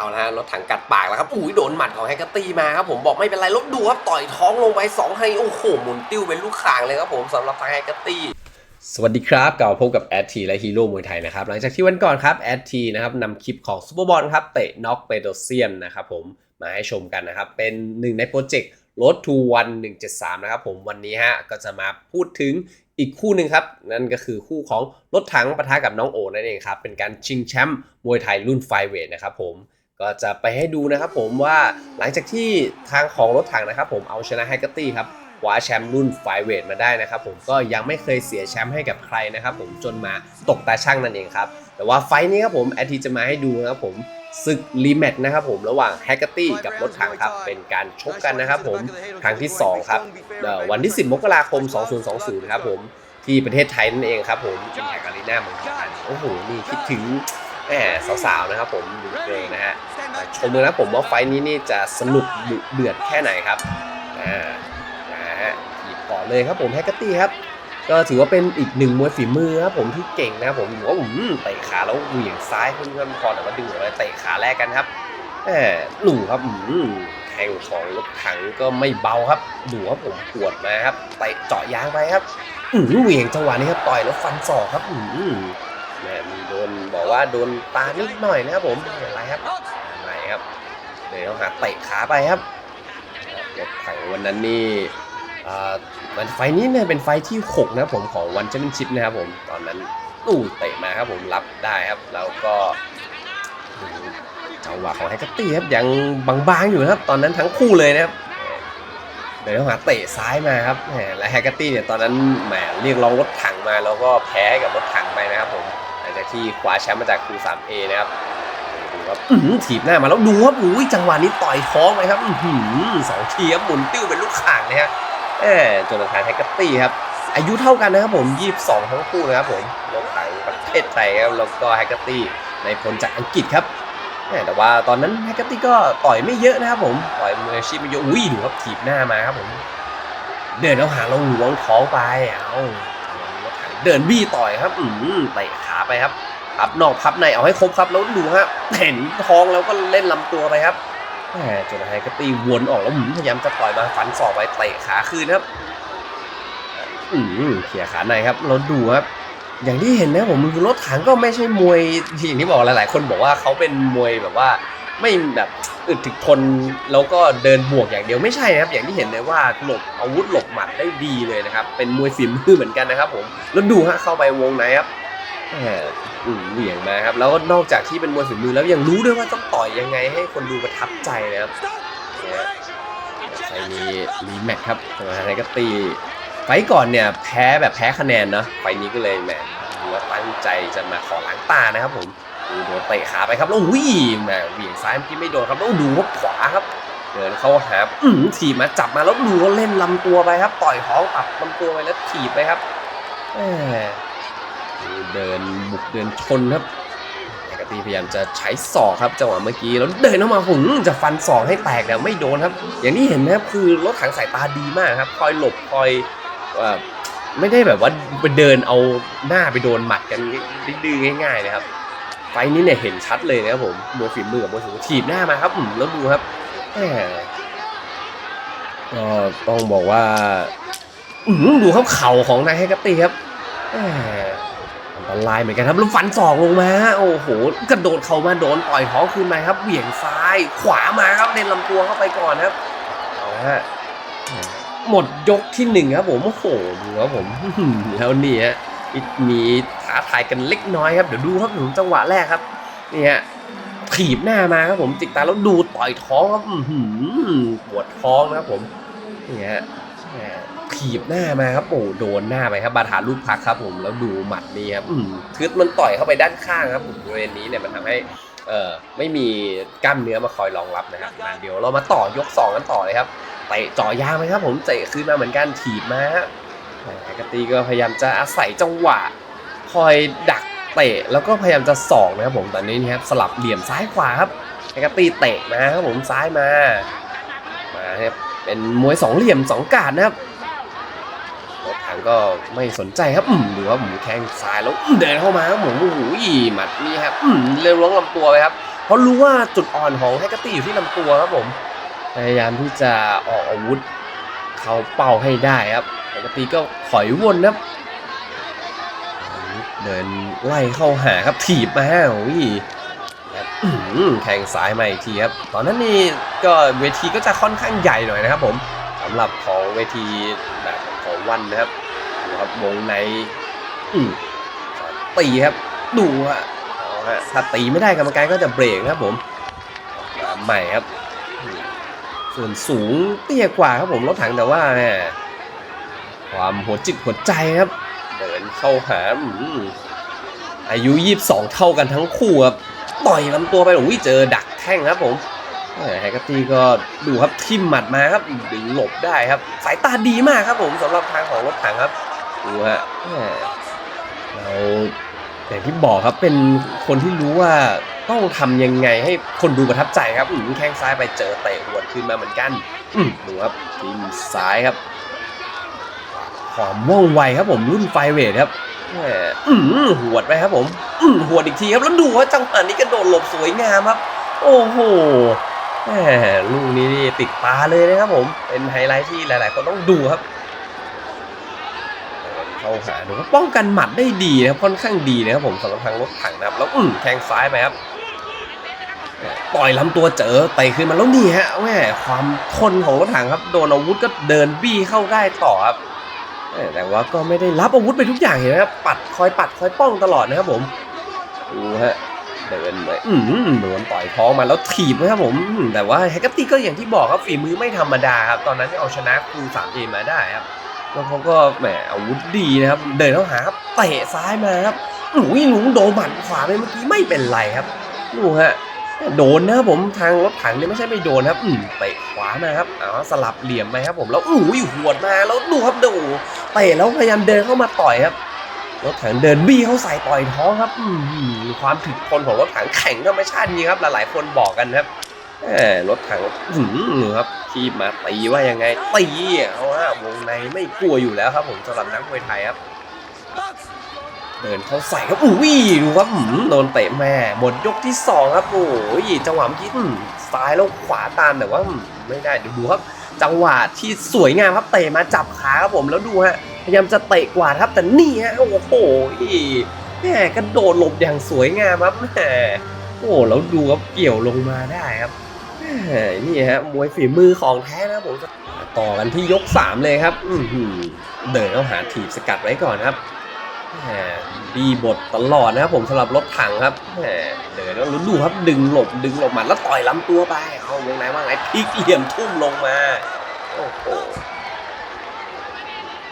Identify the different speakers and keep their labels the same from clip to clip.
Speaker 1: เอาละฮะรถถังกัดปากแล้วครับอุ้ยโดนหมัดของแฮกเกอร์ตี้มาครับผมบอกไม่เป็นไรรถดูครับต่อยท้องลงไปสองให้โอ้โหหมุนติ้วเป็นลูกข่างเลยครับผมสำหรับทางแฮกเกอร์ตี้สวัสดีครับกลับมาพบกับแอดทีและฮีโร่มวยไทยนะครับหลังจากที่วันก่อนครับแอดทีนะครับนำคลิปของซูเปอร์บอลครับเตะน็อกเปโดเซียมนะครับผมมาให้ชมกันนะครับเป็นหนึ่งในโปรเจกต์รถทูวัน173นะครับผมวันนี้ฮะก็จะมาพูดถึงอีกคู่หนึ่งครับ นั่นก็คือคู่ของรถถังปะทะกับน้องโอนั่นเองครับ เป็นการชิงแชมป์มวยไทยรุ่นไฟเวทนะครับผม ก็จะไปให้ดูนะครับผมว่าหลังจากที่ทางของรถถังนะครับผมเอาชนะไฮเกอร์ตี้ครับคว้าแชมป์รุ่นไฟเวทมาได้นะครับผมก็ยังไม่เคยเสียแชมป์ให้กับใครนะครับผมจนมาตกตาช่างนั่นเองครับ แต่ว่าไฟล์นี้ครับผมแอทีจะมาให้ดูนะครับผมศึกรีแมตช์นะครับผมระหว่างแฮกเกอร์ตี้กับรถถังครับ เป็นการชกกันนะครับผมครั้งที่ 2 ครับเอ่อวันที่ 10 มกราคม 2020 ครับผมที่ประเทศไทยนั่นเองครับผมเป็นแข่งอารีนาเมืองทองธานีโอ้โหนี่คิดถึงแหมสาวๆนะครับผมดูเกรงนะฮะ ชมเลยนะผมว่าไฟนี้นี่จะสนุกดุเดือดแค่ไหนครับอ่านะฮะหยิบก่อนเลยครับผมแฮกเกอร์ตี้ครับก็ถือว่าเป็นอีกหนึ่งมวยฝีมือครับผมที่เก่งนะผมว่าผมเตะขาแล้วเหวี่ยงซ้ายเพื่อนๆพอแต่ว่าดึงออกมาเตะขาแรกกันครับแหมหนูครับอืมแข่งของรถถังก็ไม่เบาครับดูครับผมปวดมาครับเตะเจาะยางไปครับอืมเหวี่ยงจังหวะนี้ครับต่อยแล้วฟันศอกครับอืมแหมมีโดนบอกว่าโดนตานิดหน่อยนะครับผมไม่เป็นไรครับ เดี๋ยวหาเตะขาไปครับรถถังวันนั้นนี่อ่ามันไฟนี้เนี่ยเป็นไฟที่ 6 นะผมของวันแชมเปี้ยนชิพนะครับผมตอนนั้นตู้เตะมาครับผมรับได้ครับ แล้วก็จังหวะของแฮกเกอร์ตี้ครับยังบางๆอยู่นะครับตอนนั้นทั้งคู่เลยนะครับเดี๋ยวหาเตะซ้ายมาครับและแฮกเกอร์ตี้เนี่ยตอนนั้นแหมเรียกร้องรถถังมาแล้วก็แพ้กับรถถังไปนะครับผมหลังจากที่คว้าแชมป์มาจากครู 3A นะครับ ครับถีบหน้ามาแล้วดูครับอุ้ยจังหวะนี้ต่อยท้องไปครับอืสองทีครับหมุนติ้วเป็นลูกข่างเลยฮะแหมจนทานแฮกเกอร์ตี้ครับ อายุเท่ากันนะครับผม 22 ทั้งคู่นะครับผมรถถังประเทศไทยครับแล้วก็แฮกเกอร์ตี้ในพลจากอังกฤษครับแต่ว่าตอนนั้นแฮกเกอร์ตี้ก็ต่อยไม่เยอะนะครับผมต่อยมืออาชีพไม่เยอะอุ้ยดูครับถีบหน้ามาครับผม เดินเอาหาเราหวงท้องไปเอารถถังเดินบี้ต่อยครับอืมเตะขาไปครับ พับนอกพับในเอาให้ครบครับแล้วดูฮะเห็นท้องแล้วก็เล่นลำตัวไปครับแหมจนไฮก็ตีวนออกแล้วหืมพยายามจะต่อยมาฟันศอกไปเตะขาคืนครับอืมเขี่ยขาในครับเราดูครับ อย่างที่เห็นนะผมคือรถถังก็ไม่ใช่มวยที่อย่างที่บอกหลาย ๆ คนบอกว่าเขาเป็นมวยแบบว่าไม่แบบอึดถึกทนแล้วก็เดินบวกอย่างเดียวไม่ใช่นะครับ อย่างที่เห็นเลยว่าหลบอาวุธหลบหมัดได้ดีเลยนะครับ เป็นมวยฝีมือเหมือนกันนะครับ ผมแล้วดูฮะเข้าไปวงในครับ เหวี่ยงมาครับ แล้วก็นอกจากที่เป็นมวยฝีมือแล้วยังรู้ด้วยว่าต้องต่อยยังไงให้คนดูประทับใจนะครับนี่ยไฟล์นี้รีแมตช์ครับสมาไทก็ตีไฟก่อนเนี่ยแพ้แบบแพ้คะแนนเนาะไฟล์นี้ก็เลยแหมดูว่าตั้งใจจะมาขอล้างตานะครับผมดูโดนเตะขาไปครับแล้ววิ่งแหมเหวี่ยงซ้ายเมื่อกี้ไม่โดนครับแล้วดูว่าขวาครับเดินเข้าหาอืมถีบมาจับมาแล้วดูว่าเล่นลำตัวไปครับ ต่อยท้องปับลำตัวไปแล้วถีบไปครับแหม เดินบุกเดินชนครับแอกตีพยายามจะใช้ศอกครับจังหวะเมื่อกี้แล้วเดินเข้ามาหุ่นจะฟันศอกให้แตกแต่ไม่โดนครับ อย่างที่เห็นนะครับคือรถถังสายตาดีมากครับคอยหลบคอยอไม่ได้แบบว่าไปเดินเอาหน้าไปโดนหมัดกันดื้อง่าย ๆ นะครับไฟล์นี้เนี่ยเห็นชัดเลยนะครับผมมวยฝีมือกับมวยฝีมือถีบหน้ามาครับแล้วดูครับก็ต้องบอกว่าดูครับเข่าของนายแฮกรตี้ครับ อันตรายเหมือนกันครับแล้วฟันศอกลงมาโอ้โหกระโดดเข้ามาโดนต่อยท้องคืนมาครับเหวี่ยงซ้าย ขวามาครับเล่นลำตัวเข้าไปก่อนครับเอาฮะหมดยกที่หนึ่งครับผมโอ้โหดูครับผมแล้วนี่ฮะมีท้าทายกันเล็กน้อยครับเดี๋ยวดูครับถึงจังหวะแรกครับนี่ฮะถีบหน้ามาครับผมจิกตาแล้วดูต่อยท้องครับปวดท้องนะครับผมนี่ฮะ ถีบหน้ามาครับโอ้โดนหน้าไปครับบาดฐานรูปพักครับผมแล้วดูหมัดนี่ครับอืมคือมันต่อยเข้าไปด้านข้างครับผมบริเวณนี้เนี่ยมันทำให้เอ่อไม่มีกล้ามเนื้อมาคอยรองรับนะครับมาเดี๋ยวเรามาต่อยกสองกันต่อเลยครับเตะเจ่อยางไหมครับผมเตะคืนมาเหมือนกันถีบมาฮะแฮกเกอร์ตี้ก็พยายามจะอาศัยจังหวะ คอยดักเตะแล้วก็พยายามจะสอกนะครับผมตอนนี้นะครับสลับเหลี่ยมซ้ายขวาครับแฮกเกอร์ตี้เตะมาครับผมซ้ายมามาครับเป็นมวยสองเหลี่ยมสองกาดนะครับรถถัง ก็ไม่สนใจครับอืมดูว่าหมูแข้งซ้ายแล้วเดินเข้ามาครับผมโอ้โหหมัดนี่ครับอืมเร็วล้วงลำตัวไปครับ เพราะรู้ว่าจุดอ่อนของแฮกเกอร์ตี้อยู่ที่ลำตัวครับผมพยายามที่จะออกอาวุธ เขาเป้าให้ได้ครับแฮกเกอร์ตี้ก็ถอยวนครับเดินไล่เข้าหาครับถีบมาโอ้ยแล้วอื้อหือแข่งซ้ายมาอีกทีครับ ตอนนั้นนี่ก็เวทีก็จะค่อนข้างใหญ่หน่อยนะครับผมสำหรับของเวทีแบบของวันนะครับ ครับวงในอืมตีครับ ดูฮะเอาฮะถ้าตีไม่ได้กรรมการก็จะเบรกนะครับผมมาใหม่ครับอืมส่วนสูงเตี้ยกว่าครับผมรถถังแต่ว่าแหมความหัวจิตหัวใจครับ เดินเข้าหาอืมอายุ 22 เท่ากันทั้งคู่ครับต่อยลำตัวไปโอ้ยเจอดักแท่งครับผมแหมแฮกเกอร์ตี้ก็ดูครับทิมหมัดมาครับดึงหลบได้ครับ สายตาดีมากครับผมสำหรับทางของรถถังครับ ดูฮะแหมเราอย่างที่บอกครับเป็นคนที่รู้ว่าต้องทำยังไงให้คนดูประทับใจครับอืมแข้งซ้ายไปเจอเตะหัวดขึ้นมาเหมือนกัน อืมดูครับทีมซ้ายครับความว่องไวครับผมรุ่นไฟเวทครับแหมอื้อหือหวดไปครับผมอื้อหวดอีกทีครับแล้วดูว่าจังหวะนี้กระโดดหลบสวยงามครับ โอ้โหแหมลูกนี้นี่ติดตาเลยนะครับผม เป็นไฮไลท์ที่หลาย ๆ คนต้องดูครับ เข้าหาดูว่าป้องกันหมัดได้ดีนะครับค่อนข้างดีนะครับผมสำหรับทางรถถังนะครับแล้วอืมแทงซ้ายไปครับต่อยลำตัวเจอไต่ขึ้นมาแล้วนี่ฮะแม่ความทนของรถถังครับ โดนอาวุธก็เดินบี้เข้าได้ต่อครับแต่ว่าก็ไม่ได้รับอาวุธไปทุกอย่างเห็นไหมครับปัดคอยปัดคอยป้องตลอดนะครับผมดูฮะเดินไปอืมโดนต่อยท้องมาแล้วถีบนะครับผมแต่ว่าแฮกเกอร์ตี้ก็อย่างที่บอกครับฝีมือไม่ธรรมดาครับตอนนั้นที่เอาชนะครูสามเอมาได้ครับ แล้วเขาก็แหมอาวุธดีนะครับ เดินเข้าหาครับเตะซ้ายมาครับอุ้ยหลุงโดนหมัดขวาไปเมื่อกี้ไม่เป็นไรครับดูฮะโดนนะครับผมทางรถถังเนี่ยไม่ใช่ไม่โดนครับอืมเตะขวามาครับเอสลับเหลี่ยมไปครับผมแล้วอุ้ยหัวมาแล้วดูครับดูเตะแล้วพยายามเดินเข้ามาต่อยครับรถถังเดินบี้เข้าใส่ต่อยท้องครับอืมความถึกทนของรถถังแข็งธรรมชาติจริงครับหลายๆคนบอกกันครับ รถถังหืมครับทีบมาตีว่ายังไงตีเอาฮะวงในไม่กลัวอยู่แล้วครับ ผมสำหรับนักมวยไทยครับ เดินเข้าใส่ครับอุ้ยดูครับโดนเตะแม่หมดยกที่สองครับโอ้ยจังหวะเมื่อกี้มซ้ายแล้วขวาตามแต่ว่าไม่ได้เดี๋ยวดูครับจังหวะที่สวยงามครับเตะมาจับขาครับผมแล้วดูฮะพยายามจะเตะกวาดครับแต่นี่ฮะโอ้โหแหมกระโดดหลบอย่างสวยงามครับแหมโอ้แล้วดูครับเกี่ยวลงมาได้ครับ นี่ฮะมวยฝีมือของแท้นะผมต่อกันที่ยกสามเลยครับอืเดินเข้าหาถีบสกัดไว้ก่อนครับดีบทตลอดนะครับผมสำหรับรถถังครับเดินแล้วดูครับดึงหลบดึงหลบหมัดแล้วต่อยลำตัวไป เอาวงไหนว่าไงพลิกเหลี่ยมทุ่มลงมาโอ้โห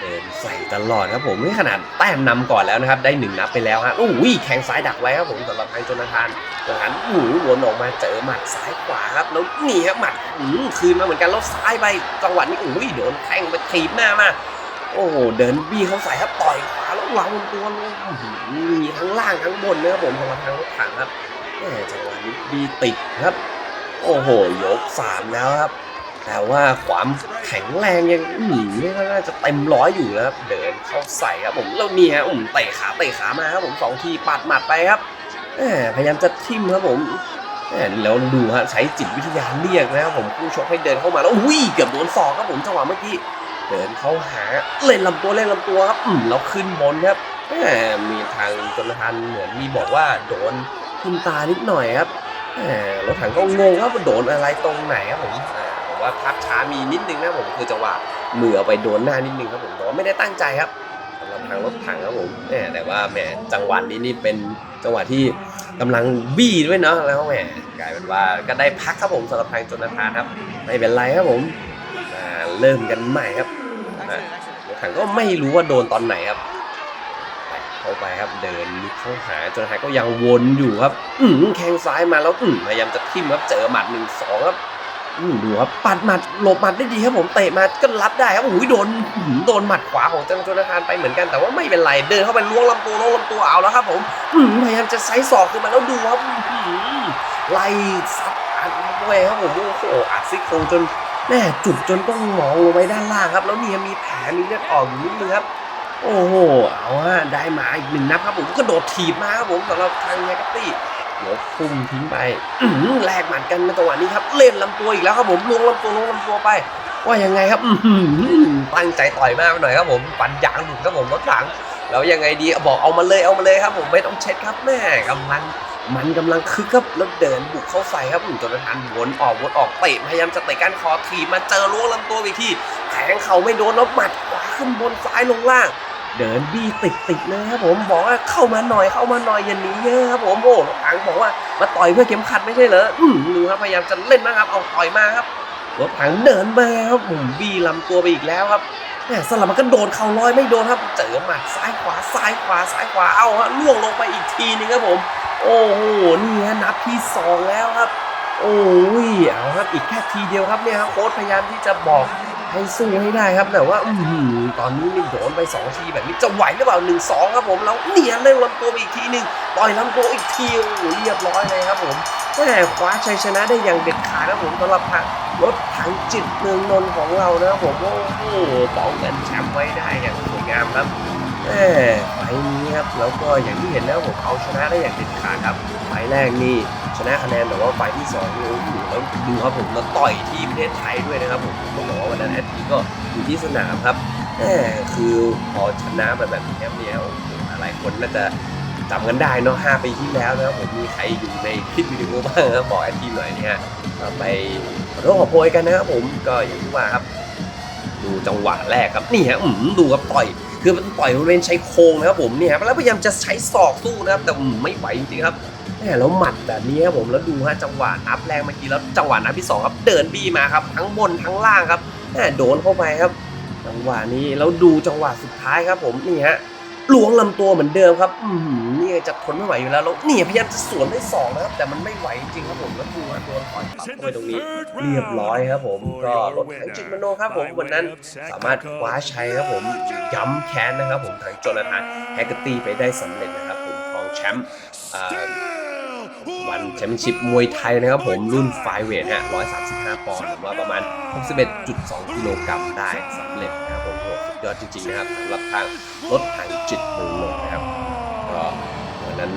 Speaker 1: เดินใส่ตลอดครับผมนี่ขนาดแต้มนำก่อนแล้วนะครับ ได้หนึ่งนับไปแล้วฮะโอ้ยแข้งซ้ายดักไว้ครับผมสำหรับทางโจนาธานจนาธานหมุนวนออกมาเจอหมัดซ้ายขวาครับแล้วนี่ครับหมัดหืมคืนมาเหมือนกันแล้วซ้ายไปจังหวะนี้โอ้ยโดนแข้งไปถีบหน้ามาโอ้โหเดินบี้เขาใส่ครับต่อยขวาแล้ววางบนตัวลงอื้อหือมีทั้งล่างทั้งบนนะครับผมสำหรับทางรถถังครับแหม่จังหวะนี้บีติดครับ โอ้โหยกสามแล้วครับ แต่ว่าความแข็งแรงยังอืมไม่น่าจะเต็มร้อยอยู่นะครับ เดินเข้าใส่ครับผมแล้วนี่ฮะอืมเตะขาเตะขามาครับผมสองทีปัดหมัดไปครับพยายามจะทิ่มครับผมแล้วดูฮะใช้จิตวิทยาเรียกนะครับผมผู้ชกให้เดินเข้ามาแล้วอุ้ยเกือบโดนศอกครับผมจังหวะเมื่อกี้เดินเข้าหาเล่นลำตัวเล่นลำตัวครับอืมแล้วขึ้นบนครับมีทางจนทานเหมือนมีบอกว่าโดนทิ่มตานิดหน่อยครับแหมรถถังก็งงว่ามันโดนอะไรตรงไหนครับผม อ่าผมว่าพับช้ามีนิดนึงนะผมคือจังหวะมือเอาไปโดนหน้านิดนึงครับผมแต่ว่าไม่ได้ตั้งใจครับสำหรับทางรถถังครับผมแหมแต่ว่าแหมจังหวะนี้นี่เป็นจังหวะที่กำลังบี้ด้วยเนาะแล้วแหมกลายเป็นว่าก็ได้พักครับผมสำหรับทางจนทานครับไม่เป็นไรครับผมอ่าเริ่มกันใหม่ครับรถถังก็ไม่รู้ว่าโดนตอนไหนครับเข้าไปครับเดินลุกเข้าหาจนหายก็ยังวนอยู่ครับ อืแข้งซ้ายมาแล้วอืพยายามจะทิ่มครับเจอหมัดหนึ่งสองครับ ดูครับปัดหมัดหลบหมัดได้ดีครับผมเตะมาก็รับได้ครับโอ้ยโดนโดนหมัดขวาของจังจนทานไปเหมือนกันแต่ว่าไม่เป็นไรเดินเข้าไปล้วงลำตัวล้วงลำตัวเอาแล้วครับผมพยายามจะไซส์ศอกขึ้นมาแล้วดูครับไล่ซัดอัดด้วยครับผมโอ้โหอัดซี่โครงจนแม่จุดจนต้องมองลงไปด้านล่างครับ แล้วนี่มีแผลมีเลือดออกอยู่นิดนึงครับโอ้โหเอาฮะได้มาอีกหนึ่งนับครับผมกระโดดถีบมาครับผมสำหรับทางแฮกเกซ์ตี้ ยกพุ่มทิ้งไปแลกหมัดกันในจังหวะนี้ครับ เล่นลำตัวอีกแล้วครับผมลวงลำตัวลวงลำตัวไป ว่ายังไงครับตั้งใจต่อยมากไปหน่อยครับผมปันยางหลุดครับผมรถถังแล้วยังไงดีบอกเอามาเลยเอามาเลยครับผมไม่ต้องเช็ดครับแม่กำลังมันกำลังคึกครับแล้วเดินบุกเข้าใส่ครับจนทันวนออกวนออกเตะพยายามจะเตะก้านคอทีบมาเจอล้วงลำตัวอีกทีแทงเข่าไม่โดนแล้วหมัดขวาขึ้นบนซ้ายลงล่าง เดินบี้ติดติดๆเลยครับผมบอกว่าเข้ามาหน่อยเข้ามาหน่อยอย่าหนีเยอะครับผมโอ้รถถังบอกว่ามาต่อยเพื่อเข็มขัดไม่ใช่เหรออืมดูครับพยายามจะเล่นนะครับเอาต่อยมาครับรถถังเดินมาครับผมบี้ลำตัวไปอีกแล้วครับแหม่สลับมันก็โดนเข่าลอยไม่โดนครับเจอหมัดซ้ายขวาซ้ายขวาซ้ายขวาเอาฮะล่วงลงไปอีกทีนึงครับผม โอ้โหนี่ฮะนับที่สองแล้วครับ โอ้ยเอาครับอีกแค่ทีเดียวครับเนี่ยครับโค้ชพยายามที่จะบอก ให้สู้ให้ได้ครับแต่ว่าอตอนนี้นี่โดนไปสองทีแบบนี้จะไหวหรือเปล่าหนึ่งสองครับผมแล้วเนียนเล่นลำตัวอีกทีหนึ่งต่อยลำตัวอีกทีโอ้โหเรียบร้อยเลยครับผมแหม่คว้าชัยชนะได้อย่างเด็ดขาดนะผมสำหรับทางรถถังจิตเมืองนนท์ของเรานะครับผมโอ้โหป้องกันแชมป์ไว้ได้อย่างสวยงามครับ แหมไฟนี้ครับแล้วก็อย่างที่เห็นแล้วผมเอาชนะได้อย่างเด็ดขาดครับไฟแรกนี่ชนะคะแนนแต่ว่าไฟที่สองนี่โอ้โหแล้วดูครับผมมาต่อยที่ประเทศไทยด้วยนะครับผมต้องบอกว่าวันนั้นแอดพีก็อยู่ที่สนามครับแหมคือพอชนะมาแบบนี้เนี่ยโอ้โหหลายคนน่าจะจำกันได้เนาะ5ปีที่แล้วนะครับผมมีใครอยู่ในคลิปวิดีโอบ้างครับบอกแอดพีหน่อยนี่ฮะเราไปขอโทษขอโพยกันนะครับผมก็อย่างที่ว่าครับ ดูจังหวะแรกครับนี่ฮะอืมดูครับต่อย คือมันต่อยบริเวณใช้โครงนะครับผมเนี่ยครับแล้วพยายามจะใช้ศอกสู้นะครับ แต่ไม่ไหวจริงๆครับแหมแล้วหมัดแบบนี้ครับผมแล้วดูฮะจังหวะนับแรงเมื่อกี้แล้วจังหวะนับที่สองครับเดินบี้มาครับทั้งบนทั้งล่างครับแหมโดนเข้าไปครับ จังหวะนี้แล้วดูจังหวะสุดท้ายครับผมนี่ฮะ ล้วงลำตัวเหมือนเดิมครับอือหือนี่จะทนไม่ไหวอยู่แล้วแล้วนี่พยายามจะสวนด้วยศอกนะครับแต่มันไม่ไหวจริงๆครับผมแล้วดูฮะโดนต่อยปับเข้าไปตรงนี้ เรียบร้อยครับผมก็รถแข่งจิตมโนครับผมวันนั้นสามารถคว้าชัยครับผมย้ำแค้นนะครับผมทางโจนาธานแฮกเกอร์ตี้ไปได้สำเร็จนะครับผมของแชมป์อ่าวันแชมเปี้ยนชิพมวยไทยนะครับผมรุ่นไฟเวทฮะ135 ปอนด์หรือว่าประมาณ 61.2 กิโลกรัมได้สำเร็จนะครับผมโอ้ สุดยอดจริงๆนะครับสำหรับทางรถถังจิตเมืองนนท์นะครับก็วันนั้น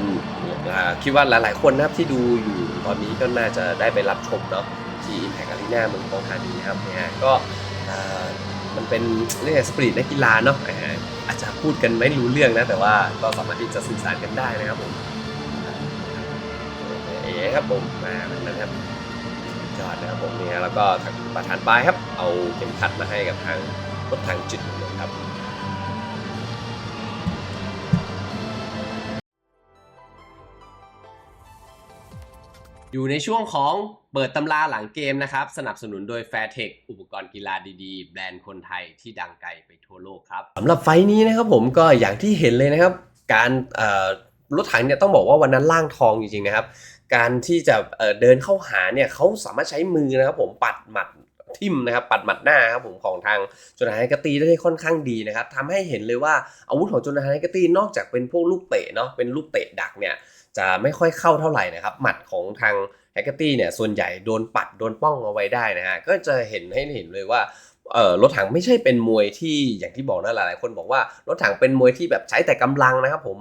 Speaker 1: อ่าคิดว่าหลายๆคนนะครับที่ดูอยู่ตอนนี้ก็น่าจะได้ไปรับชมเนาะที่ Impact Arena เมืองทองธานีนะครับเนี่ยก็อ่ามันเป็นเรื่องสปริตนักกีฬาเนาะอาอาจจะพูดกันไม่รู้เรื่องนะแต่ว่าก็สามารถที่จะสื่อสารกันได้นะครับผมเอ๋ครับผมมาแบบนั้นครับยอดนะครับผมเนี่ยแล้วก็ทางประธานปายครับ เอาเข็มขัดมาให้กับทาง รถทางจิตเลยครับอยู่ในช่วงของเปิดตำราหลังเกมนะครับ สนับสนุนโดย Fairtech อุปกรณ์กีฬาดีๆ แบรนด์คนไทยที่ดังไกลไปทั่วโลกครับสำหรับไฟนี้นะครับผมก็อย่างที่เห็นเลยนะครับ การรถถังเนี่ยต้องบอกว่าวันนั้นล่างทองจริงๆนะครับ การที่จะเเดินเข้าหาเนี่ยเขาสามารถใช้มือนะครับผมปัดหมัด ทิมนะครับปัดหมัดหน้าครับผมของทางโจนาธานกตีได้ค่อนข้างดีนะครับทำให้เห็นเลยว่าอาวุธของโจนาธานกตีนอกจากเป็นพวกลูกเตะเนาะเป็นลูกเตะดักเนี่ยจะไม่ค่อยเข้าเท่าไหร่นะครับหมัดของทางแฮกเกอร์ตี้เนี่ยส่วนใหญ่โดนปัดโดนป้องเอาไว้ได้นะฮะก็จะเห็นให้เห็นเลยว่าเออรถถังไม่ใช่เป็นมวยที่อย่างที่บอกนะหลายๆคนบอกว่ารถถังเป็นมวยที่แบบใช้แต่กำลังนะครับผม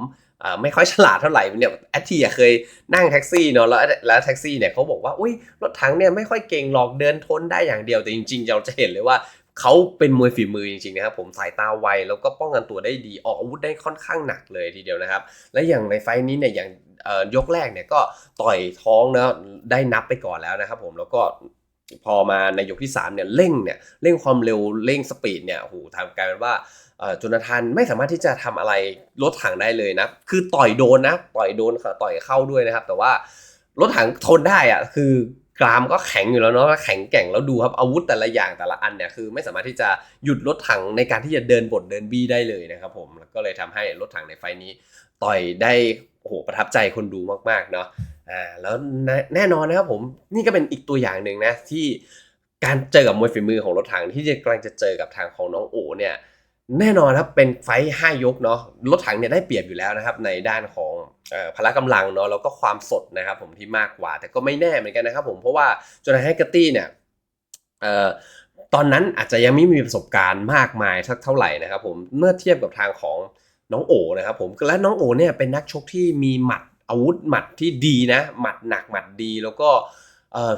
Speaker 1: ไม่ค่อยฉลาดเท่าไหร่เนี่ยแอตทีเคยนั่งแท็กซี่เนาะแล้วแล้วแท็กซี่เนี่ยเขาบอกว่าอุ้ยรถถังเนี่ยไม่ค่อยเก่งหรอกเดินทนได้อย่างเดียวแต่จริงๆเราจะเห็นเลยว่าเขาเป็นมวยฝีมือจริงๆนะครับผมสายตาไวแล้วก็ป้องกันตัวได้ดีออกอาวุธได้ค่อนข้างหนักเลยทีเดียวนะครับ และอย่างในไฟนี้เนี่ยอย่างยกแรกเนี่ยก็ต่อยท้องนะได้นับไปก่อนแล้วนะครับผมแล้วก็ พอมาในยกที่ 3เนี่ยเร่งเนี่ยเร่งความเร็วเร่งสปีดเนี่ยโอ้โหทำกลายเป็นว่าเอ่อโจนาธานไม่สามารถที่จะทำอะไรรถถังได้เลยนะ คือต่อยโดนนะ ต่อยโดนต่อยเข้าด้วยนะครับ แต่ว่ารถถังทนได้อะคือกรามก็แข็งอยู่แล้วเนาะแข็งแกร่งแล้วดูครับอาวุธแต่ละอย่างแต่ละอันเนี่ยคือไม่สามารถที่จะหยุดรถถังในการที่จะเดินบทเดินบี้ได้เลยนะครับผมก็เลยทำให้รถถังในไฟนี้ ต่อยได้โอ้โหประทับใจคนดูมากๆเนาะ อ่าแล้วแน่นอนนะครับผมนี่ก็เป็นอีกตัวอย่างหนึ่งนะที่การเจอกับมวยฝีมือของรถถังที่จะกำลังจะเจอกับทางของน้องโอเนี่ยแน่นอนครับเป็นไฟห้ายกเนาะรถถังเนี่ยได้เปรียบอยู่แล้วนะครับในด้านของออพละกำลังเนาะแล้วก็ความสดนะครับผมที่มากกว่า แต่ก็ไม่แน่เหมือนกันนะครับผมเพราะว่าจนให้กตี้เนี่ยเอ่อตอนนั้นอาจจะยังไม่มีประสบการณ์มากมายสักเท่าไหร่นะครับผมเมื่อเทียบกับทางของน้องโอนะครับผมและน้องโอเนี่ยเป็นนักชกที่มีหมัด อาวุธหมัดที่ดีนะ หมัดหนักหมัดดีแล้วก็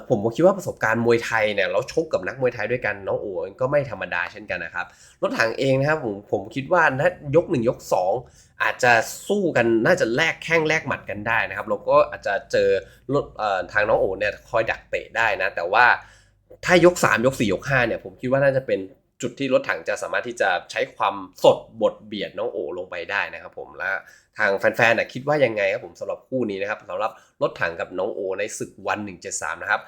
Speaker 1: ผมก็คิดว่าประสบการณ์มวยไทยเนี่ยเราชกกับนักมวยไทยด้วยกันน้องโอ๋ก็ไม่ธรรมดาเช่นกันนะครับรถถังเองนะครับผมผมคิดว่าถ้ายก 1 ยก 2 อาจจะสู้กันน่าจะแลกแข้งแลกหมัดกันได้นะครับแล้วก็อาจจะเจอรถทางน้องโอ๋เนี่ยคอยดักเตะได้นะแต่ว่าถ้ายก 3 ยก 4 ยก5เนี่ยผมคิดว่าน่าจะเป็น จุดที่รถถังจะสามารถที่จะใช้ความสดบทเบียดน้องโอลงไปได้นะครับผมและทางแฟนๆน่ะคิดว่ายังไงครับผมสำหรับคู่นี้นะครับสำหรับรถถังกับน้องโอในศึกวัน 173 นะครับ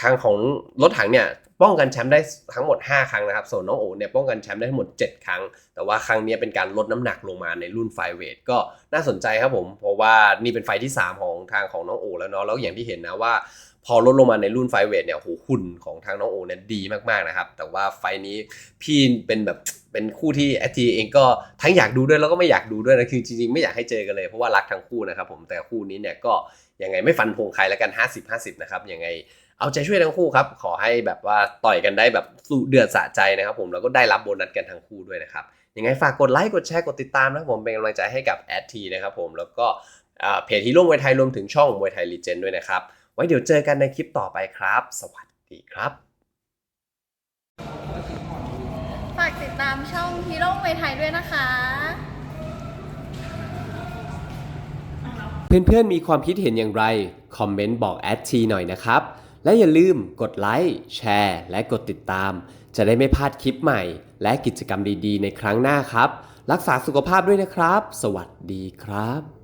Speaker 1: ทางของรถถังเนี่ยป้องกันแชมป์ได้ทั้งหมด 5 ครั้งนะครับ ส่วนน้องโอเนี่ยป้องกันแชมป์ได้ทั้งหมด 7 ครั้ง แต่ว่าครั้งนี้เป็นการลดน้ำหนักลงมาในรุ่นไฟเวทก็น่าสนใจครับผม เพราะว่านี่เป็นไฟที่ 3 ของทางของน้องโอแล้วเนาะ แล้วอย่างที่เห็นนะว่า พอลดลงมาในรุ่นไฟเวทเนี่ยโหหุ่นของทางน้องโอเนี่ยดีมากๆนะครับ แต่ว่าไฟนี้พี่เป็นแบบเป็นคู่ที่แอทีเองก็ทั้งอยากดูด้วยแล้วก็ไม่อยากดูด้วยนะคือจริงๆไม่อยากให้เจอกันเลยเพราะว่ารักทั้งคู่นะครับผมแต่คู่นี้เนี่ยก็ยังไงไม่ฟันธงใครแล้วกัน 50-50นะครับยังไงเอาใจช่วยทั้งคู่ครับ ขอให้แบบว่าต่อยกันได้แบบสู้เดือดสะใจนะครับผมแล้วก็ได้รับโบนัสกันทั้งคู่ด้วยนะครับยังไงฝากกดไลค์กดแชร์กดติดตามนะครับผมเป็นกำลังใจให้กับแอดทีนะครับผมแล้วก็เพจฮีโร่มวยไทยรวมถึงช่องมวยไทยลีเจนด้วยนะครับ ไว้เดี๋ยวเจอกันในคลิปต่อไปครับ สวัสดีครับ
Speaker 2: ฝากติดตามช่องฮีโร่มวยไทยด้วยนะคะ
Speaker 1: เพื่อนๆมีความคิดเห็นอย่างไร คอมเมนต์บอกแอดทีหน่อยนะครับ และอย่าลืมกดไลค์แชร์ และกดติดตาม จะได้ไม่พลาดคลิปใหม่ และกิจกรรมดีๆ ในครั้งหน้าครับ รักษาสุขภาพด้วยนะครับ สวัสดีครับ